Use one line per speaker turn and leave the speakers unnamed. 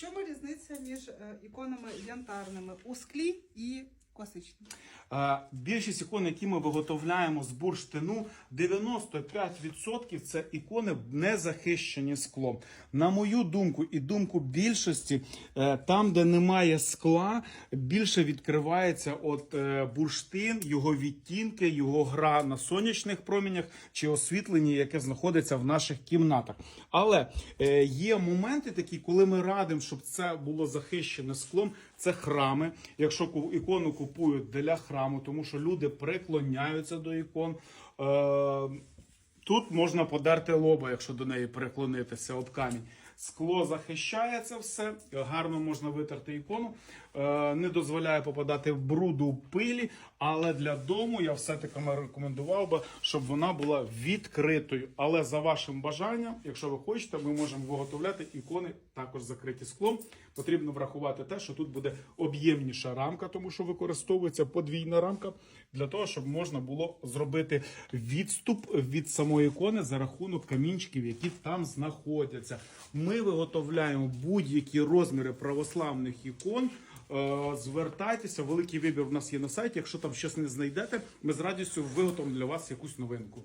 Чому різниця між е, іконами янтарними у склі і класичними?
Е, Більшість ікон, які ми виготовляємо з бурштину, 95% це ікони не захищені склом. На мою думку і думку більшості, е, там, де немає скла, більше відкривається от е, бурштин, його відтінки, його гра на сонячних промінях чи освітленні, яке знаходиться в наших кімнатах. Але є моменти такі, коли ми радимо, щоб це було захищене склом. Це храми. Якщо ікону купують для храму, тому що люди преклоняються до ікон. Е, Тут можна подерти лоба, якщо до неї переклонитися об камінь. Скло захищає це все, гарно можна витерти ікону, е, не дозволяє попадати в бруду пилі, але для дому я все-таки рекомендував би, щоб вона була відкритою. Але за вашим бажанням, якщо ви хочете, ми можемо виготовляти ікони також закриті склом. Потрібно врахувати те, що тут буде об'ємніша рамка, тому що використовується подвійна рамка для того, щоб можна було зробити відступ від самої ікони за рахунок камінчиків, які там знаходяться. Ми виготовляємо будь-які розміри православних ікон. Е, Звертайтеся, великий вибір у нас є на сайті. Якщо там щось не знайдете, ми з радістю виготовимо для вас якусь новинку.